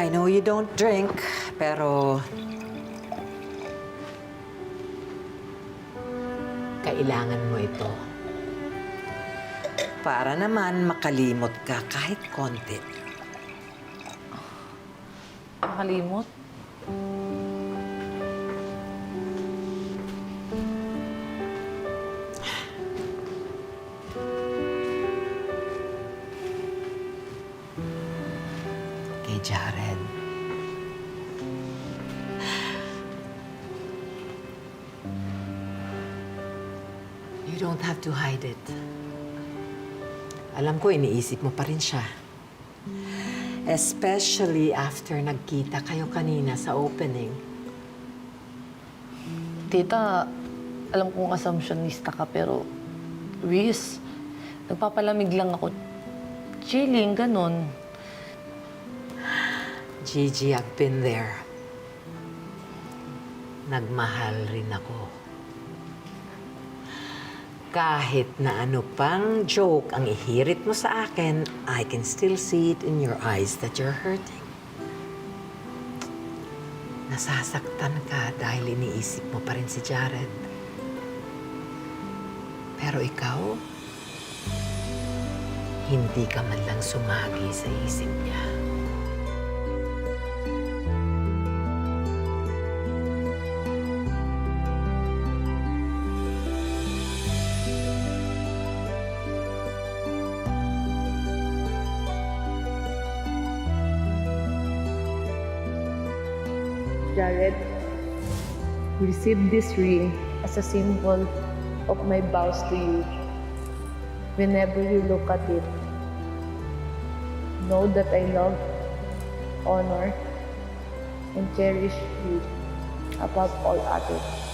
I know you don't drink, pero kailangan mo ito. Para naman makalimot ka kahit konti. Nakalimot? Kay Jared. You don't have to hide it. Alam ko, iniisip mo pa rin siya. Especially after nagkita kayo kanina sa opening. Tita, alam kong assumptionista ka pero... Riz, nagpapalamig lang ako. Chilling, ganun. Gigi, I've been there. Nagmahal rin ako. Kahit na ano pang joke ang ihirit mo sa akin, I can still see it in your eyes that you're hurting. Nasasaktan ka dahil iniisip mo pa rin si Jared. Pero ikaw, hindi ka man lang sumagi sa isip niya. Jared, receive this ring as a symbol of my vows to you. Whenever you look at it, know that I love, honor, and cherish you above all others.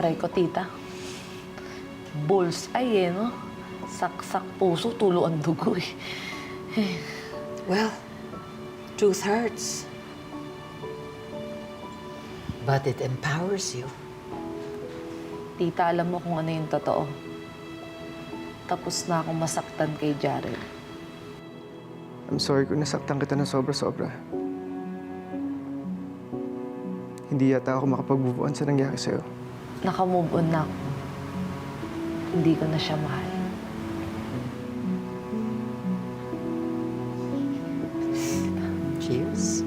Aray ko, tita. Bullseye eh, no? Saksak puso, tulo ang dugo eh. Well, truth hurts. But it empowers you. Tita, alam mo kung ano yung totoo. Tapos na akong masaktan kay Jared. I'm sorry kung nasaktan kita ng sobra-sobra. Hindi yata ako makapag-move on sa nangyari sa'yo. Nakamove on na ako. Hindi ko na siya mahal. Cheers.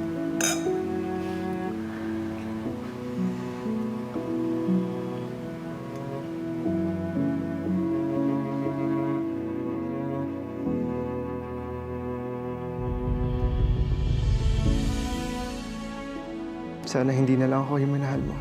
Sana hindi na lang ako yung minahal mo.